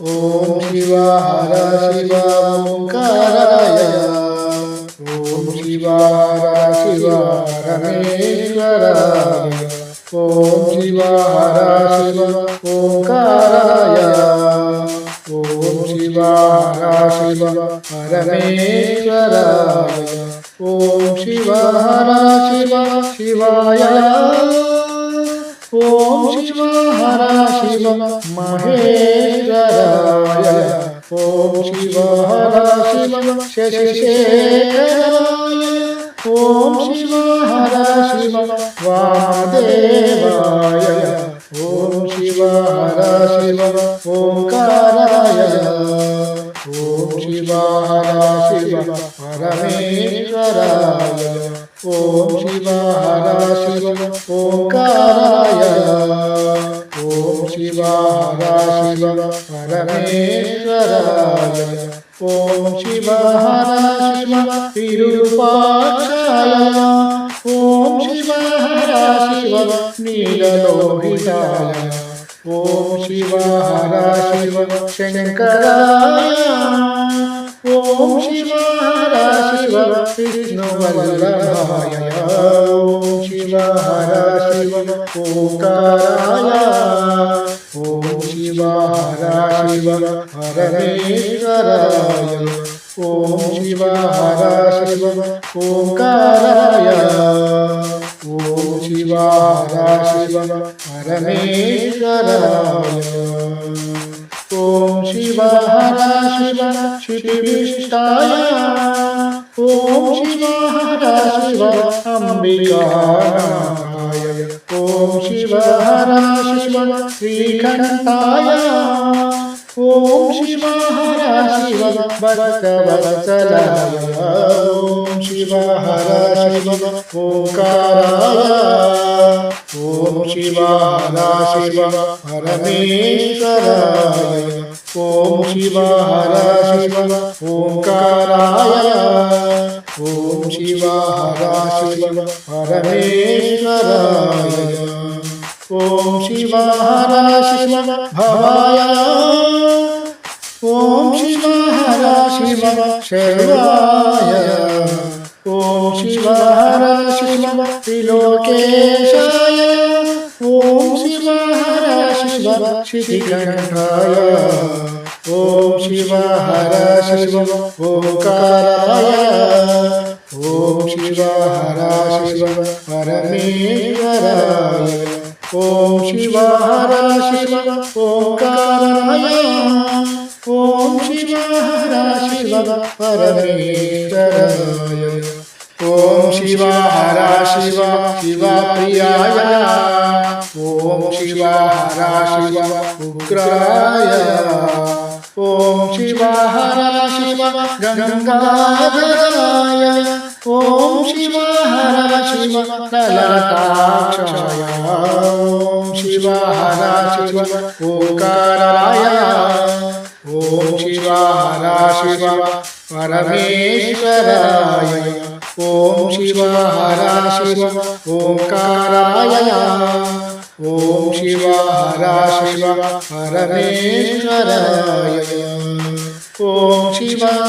ಓಂ ಶಿವ ಹರ ಶಿವ ಓಂಕಾರಾಯ ಓಂ ಶಿವ ಹರ ಶಿವ ರಮೇಶ್ವರಾಯ ಓಂ ಶಿವ ಹರ ಶಿವ ಓಂಕಾರಾಯ ಓಂ ಶಿವ ಹರ ಶಿವ ರಮೇಶ್ವರಾಯ ಓಂ ಶಿವ ಹರ ಶಿವ ಶಿವಾಯ ఓం శివ హర శివ మహేశ్వరాయ ఓం శివ హర శివ శశిశేఖరాయ ఓం శివ హర శివ వామదేవాయ ఓం శివ హర శివ ఓంకారాయ ఓం శివ హర శివ పరమేశ్వరాయ ఓం శివ హర శివ ఓంకారాయ परमेश्वराय। ॐ शिवाय शिव तिरुपाक्षाय ॐ शिवाय शिव नीललोहिताय ॐ शिवाय शिव शङ्कराय ॐ शिवाय शिव विष्णुवल्लभाय। ॐ शिवाय शिव ॐ ओंकाराय ओम शिवाय। शिव ओंकाराय। ओम शिवाय। शिव परमेश्वराय। ॐ शिवाहर शिव शितिविष्टाय ॐ शिव अम्बिकाय ॐ शिवाहर शिव श्रीखण्डाय। ॐ शिवाहरा शिव भक्तवत्सलः ॐ शिवाहरा शिव ओङ्काराय ॐ शिवाहरा शिव परमेश्वराय ॐ शिवाहरा शिव ओङ्काराय ॐ शिवाहरा शिव परमेश्वराय ओम शिवाय शिव भवाय ओम शिवाय शिव शर्वाया ओम शिवाय शिव त्रिलोकेशाय ओम शिवाय शिव शितिकण्ठाय ओम शिवाय शिव ओकाराय ओम शिवाय शिव परमेश्वराय शिवा शिवाहर शिव ओङ्कारमय ओम शिवाहर शिव, परमेश्वराय। ॐ शिवाहर शिव प्रिया ओम शिवाहर शिव, उग्राय। ॐ शिवाहर शिव गङ्गाधराय ओम शिवाहर शिव कलताक्षाय శివ పరమేశ్వరాయ ఓం శివ హర శివ శివ ప్రియాయ ఓం శివ హర శివ ఉగ్రాయ ఓం శివ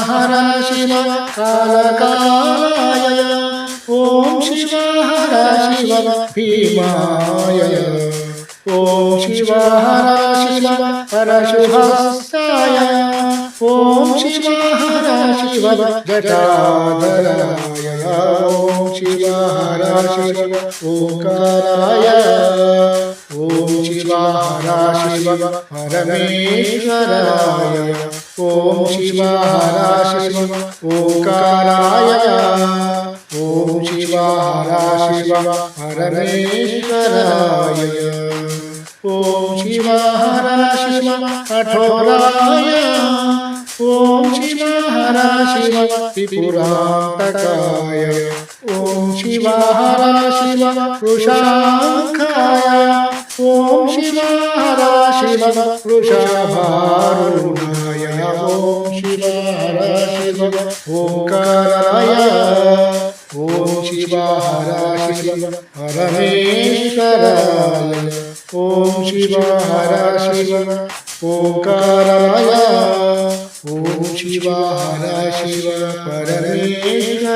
హర శివ గంగాధరాయ ఓం శివ హర శివ లలతాక్షాయ ॐ शिवा शिवा, हर शिवस्ताय ॐ शिवा, हर शिव गजाधराय ॐ शिवा, हर शिव ओङ्काराय ॐ शिवा, हर शिव, परमेश्वराय। ॐ शिवा, हर शिव ओङ्काराय ॐ शिवा, हरा शिव, परमेश्वराय। ॐ शिवाहर शिव कठोराय ॐ शिवाहर शिव त्रिपुराटकाय ॐ शिवाहर शिव वृषाङ्खाय ॐ शिवाहर शिव वृषभारुणाय ॐ शिवाहर शिव ओङ्काराय ॐ शिवाहर शिव परमेश्वराय ॐ शिवाहर शिव ओङ्काराय ॐ शिवाहर शिव परमेश्वराय।